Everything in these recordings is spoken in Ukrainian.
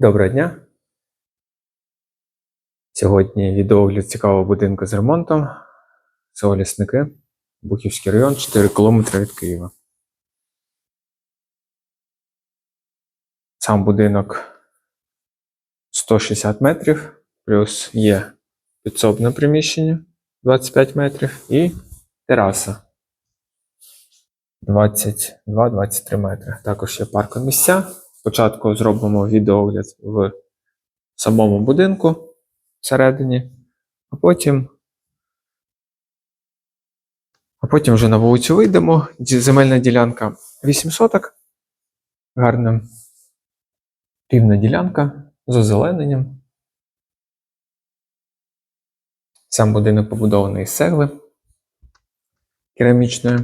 Доброго дня. Сьогодні відеогляд цікавого будинку з ремонтом. Село Лісники, Бухівський район, 4 км від Києва. Сам будинок 160 метрів, плюс є підсобне приміщення 25 метрів і тераса 22-23 метри. Також є паркомісця. Спочатку зробимо відеогляд в самому будинку всередині, а потім, а потім вже на вулицю вийдемо. Земельна ділянка 8 соток. Гарна рівна ділянка з озелененням. Сам будинок побудований з цегли керамічної.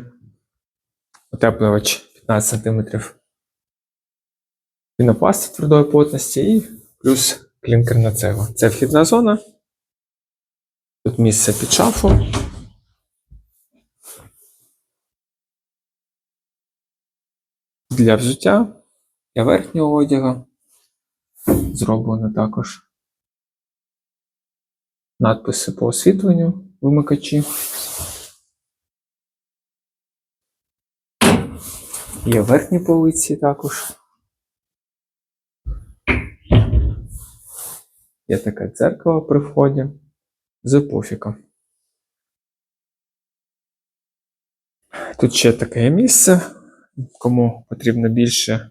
Утеплювач 15 см пінопласт твердої плотності і плюс клінкерна цегла. Це вхідна зона. Тут місце під шафу. Для взуття, для верхнього одягу. Зроблено також надписи по освітленню вимикачі. Є верхні полиці також. Є таке дзеркало при вході з пуфіком. Тут ще таке місце. Кому потрібно більше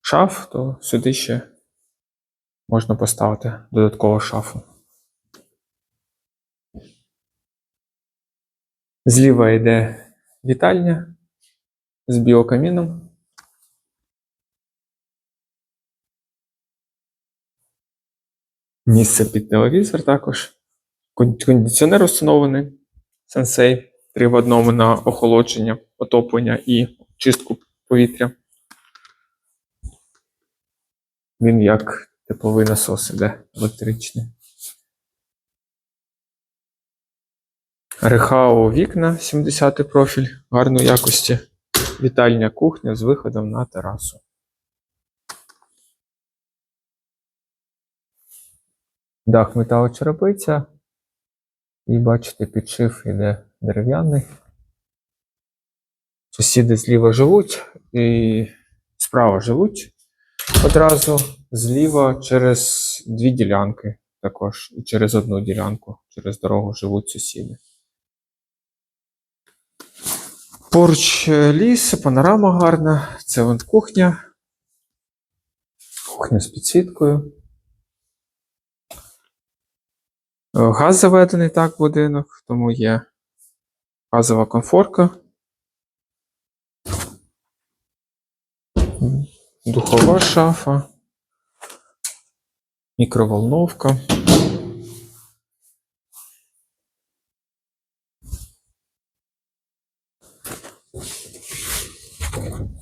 шаф, то сюди ще можна поставити додаткову шафу. Зліва йде вітальня з біокаміном. Місце під телевізор також. Кондиціонер установлений. Sensei 3 в одному на охолодження, отоплення і чистку повітря. Він як тепловий насос іде електричний. Рехао вікна 70 профіль гарної якості. Вітальня кухня з виходом на терасу. Дах металочерепиця. І бачите, підшив іде дерев'яний. Сусіди зліва живуть і справа живуть одразу. Зліва через дві ділянки також. І через одну ділянку, через дорогу живуть сусіди. Поруч е, ліс, панорама гарна. Це кухня. Кухня з підсвіткою. Газ заведений так в будинок, тому є газова конфорка. Духова шафа. Мікроволновка.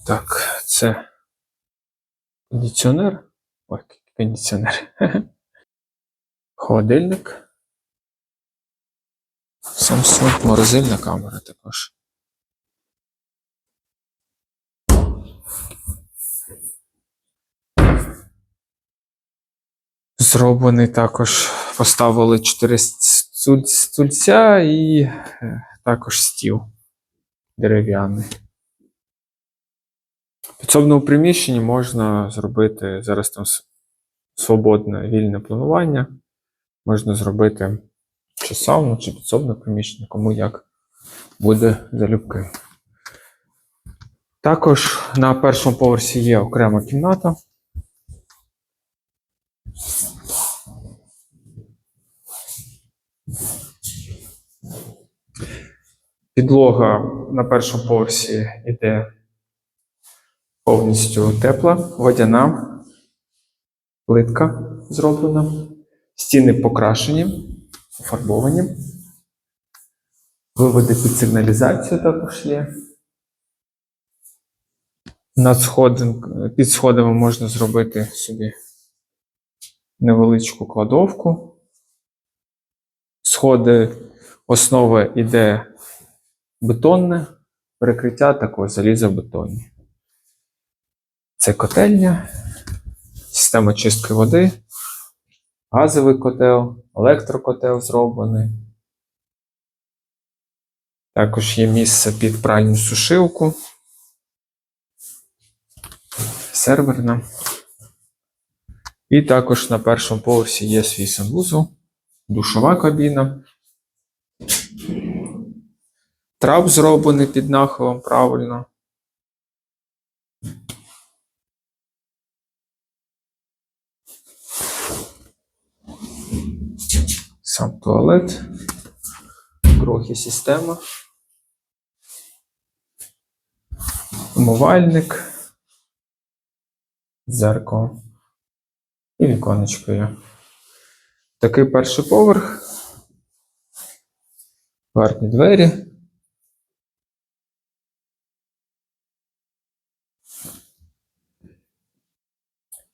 Так, це кондиціонер. Ой, кондиціонер. Холодильник. Samsung морозильна камера також. Зроблений також поставили 4 стульця і е, також стіл дерев'яний. В підсобному приміщенні можна зробити зараз там свободне вільне планування. Можна зробити чи сауну, чи підсобне приміщення, кому як буде залюбки. Також на першому поверсі є окрема кімната. Підлога на першому поверсі йде повністю тепла, водяна, плитка зроблена, стіни покрашені, пофарбовані. Виводи під сигналізацію також є. Над сходин, під сходами можна зробити собі невеличку кладовку. Сходи, основа іде бетонне, перекриття також залізобетонні. Це котельня, система чистки води, газовий котел, електрокотел зроблений. Також є місце під пральну сушилку. Серверна. І також на першому поверсі є свій санвузол, душова кабіна. Трап зроблений під нахилом правильно. Сам туалет, трохи система, умивальник, дзеркало і віконечко є. Такий перший поверх. Гарні двері.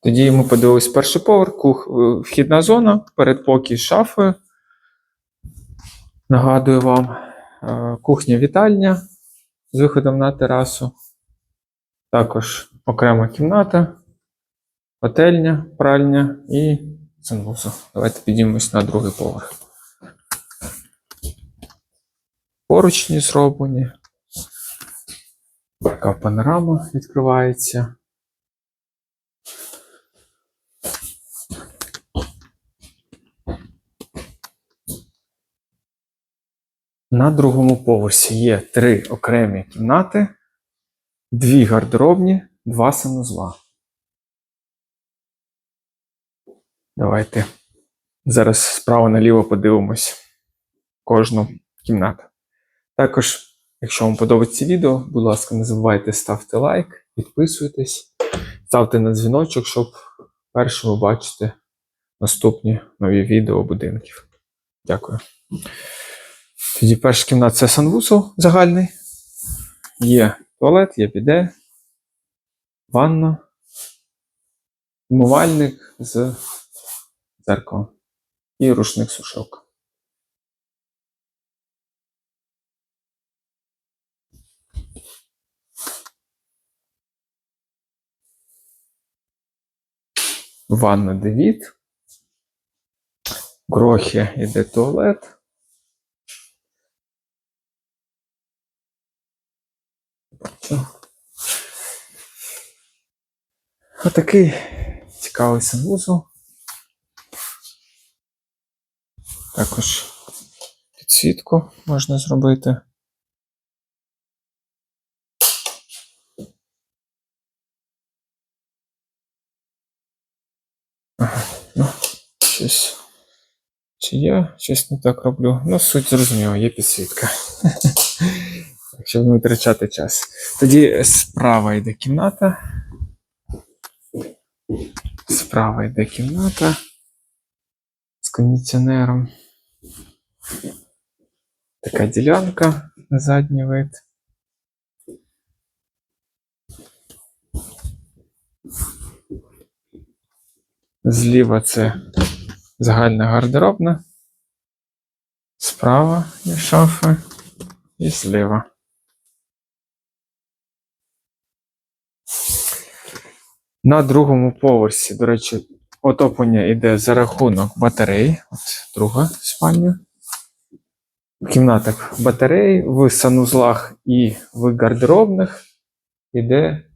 Тоді ми подивились перший поверх, е, вхідна зона, передпокій з шафою. Нагадую вам, е, кухня-вітальня з виходом на терасу. Також окрема кімната, готельня, пральня і санвузол. Давайте підіймемось на другий поверх. Поручні зроблені. Така панорама відкривається. На другому поверсі є три окремі кімнати, дві гардеробні, два санузла. Давайте зараз справа наліво подивимось кожну кімнату. Також, якщо вам подобається відео, будь ласка, не забувайте ставити лайк, підписуйтесь, ставте на дзвіночок, щоб першими бачити наступні нові відео будинків. Дякую. Тоді перша кімната це санвузол загальний. Є туалет, є біде, ванна, умивальник з дзеркалом і рушник сушок. Ванна Девід. Грохи іде туалет. Отакий цікавий санвузол. Також підсвітку можна зробити. Ага, ну, щось. Чи я щось не так роблю? Ну, суть зрозуміла, є підсвітка. Щоб не витрачати час. Тоді справа йде кімната. Справа йде кімната з кондиціонером. Така ділянка на задній вид. Зліва це загальна гардеробна. Справа є шафи і зліва. На другому поверсі, до речі, отоплення йде за рахунок батарей. От друга спальня. В кімнатах батарей, в санузлах і в гардеробних йде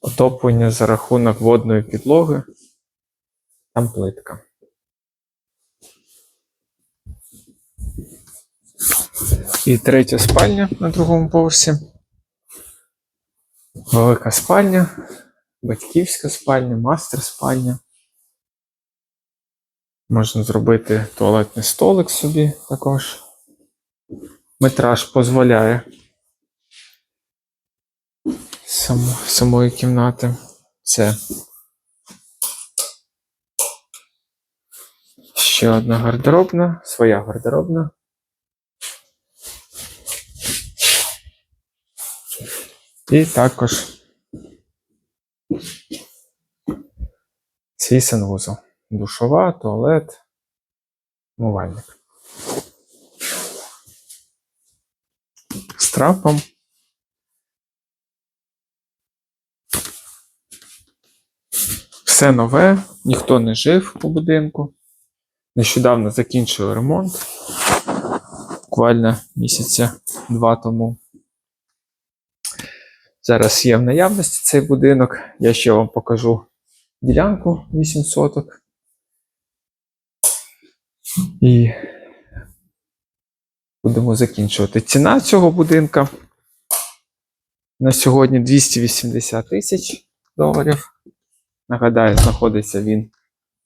отоплення за рахунок водної підлоги. Там плитка. І третя спальня на другому поверсі. Велика спальня, батьківська спальня, мастер спальня. Можна зробити туалетний столик собі також. Метраж дозволяє само, самої кімнати. Це ще одна гардеробна, своя гардеробна. І також свій санвузол. Душова, туалет, умивальник. З трапом. Все нове, ніхто не жив у будинку. Нещодавно закінчили ремонт. Буквально місяця два тому. Зараз є в наявності цей будинок. Я ще вам покажу ділянку 8 соток. І будемо закінчувати. Ціна цього будинка на сьогодні 280 тисяч доларів. Нагадаю, знаходиться він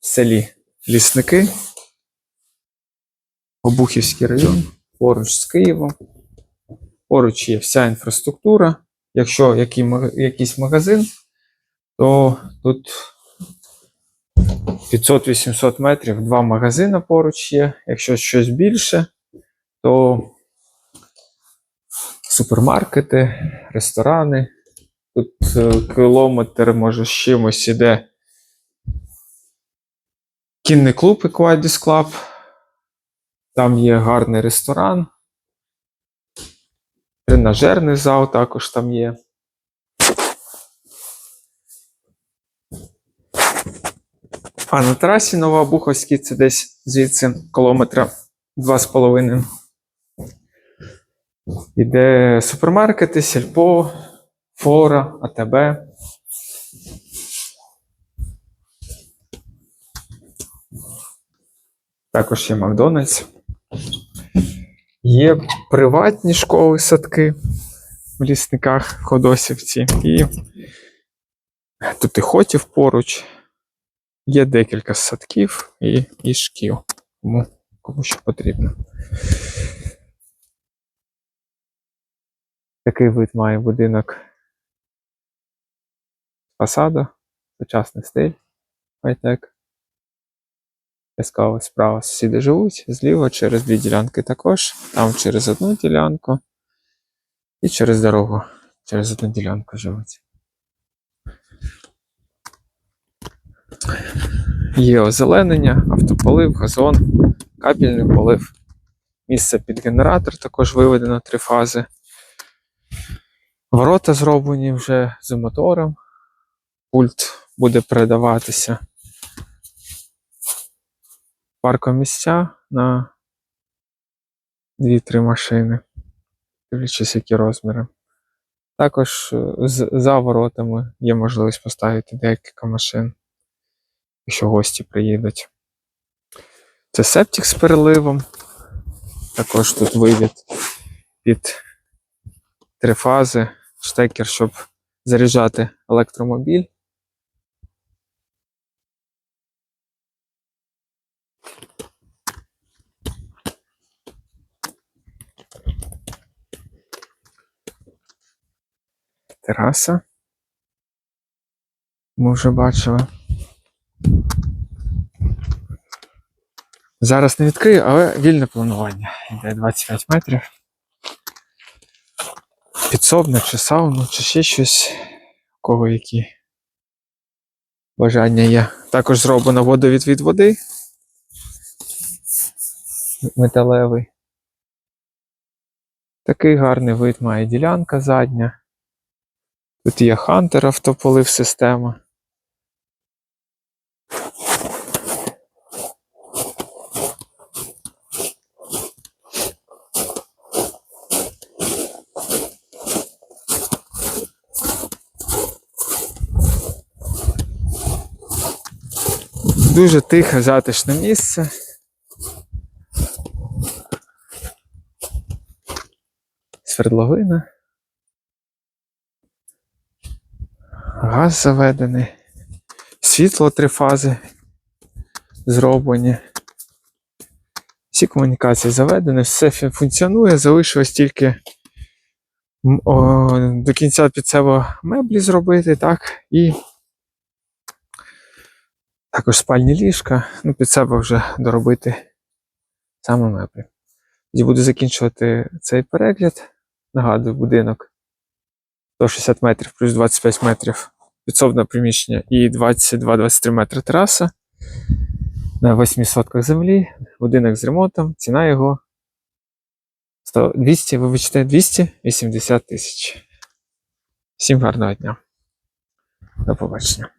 в селі Лісники, Обухівський район, поруч з Києвом. Поруч є вся інфраструктура. Якщо який, якийсь магазин, то тут 500-800 метрів два магазини поруч є. Якщо щось більше, то супермаркети, ресторани. Тут е, кілометр, може, з чимось іде кінний клуб Equidis Club. Там є гарний ресторан. Тренажерний зал також там є. А на трасі Новообуховській це десь звідси кілометра 2,5. Іде супермаркети, сільпо, фора, АТБ. Також є Макдональдс. Є приватні школи, садки в лісниках Ходосівці. І тут і хотів поруч. Є декілька садків і, і шкіл. Кому, кому що потрібно. Такий вид має будинок фасаду, сучасний стиль, хай-тек. Яскраво справа сусіди живуть, зліва через дві ділянки також, там через одну ділянку і через дорогу через одну ділянку живуть. Є озеленення, автополив, газон, кабельний полив. Місце під генератор також виведено три фази. Ворота зроблені вже з мотором. Пульт буде передаватися. Паркомісця на 2-3 машини, дивлячись, які розміри. Також е, за воротами є можливість поставити декілька машин, якщо гості приїдуть. Це септик з переливом. Також тут вивід під три фази, штекер, щоб заряджати електромобіль. Тераса. Ми вже бачили. Зараз не відкрию, але вільне планування. Йде 25 метрів. Підсобне, чи сауну, чи ще щось. У кого які бажання є. Також зроблено водовідвід води. Металевий. Такий гарний вид має ділянка задня. Тут є Хантер автополив система. Дуже тихе, затишне місце. Свердловина. Газ заведений. Світло три фази зроблені. Всі комунікації заведені, все функціонує, залишилось тільки о, до кінця під себе меблі зробити, так, і також спальні ліжка, ну, під себе вже доробити саме меблі. Тоді буду закінчувати цей перегляд. Нагадую, будинок 160 метрів плюс 25 метрів підсобне приміщення і 22-23 метри тераса на 8 сотках землі, будинок з ремонтом, ціна його 100, 200, вибачте, 280 тисяч. Всім гарного дня. До побачення.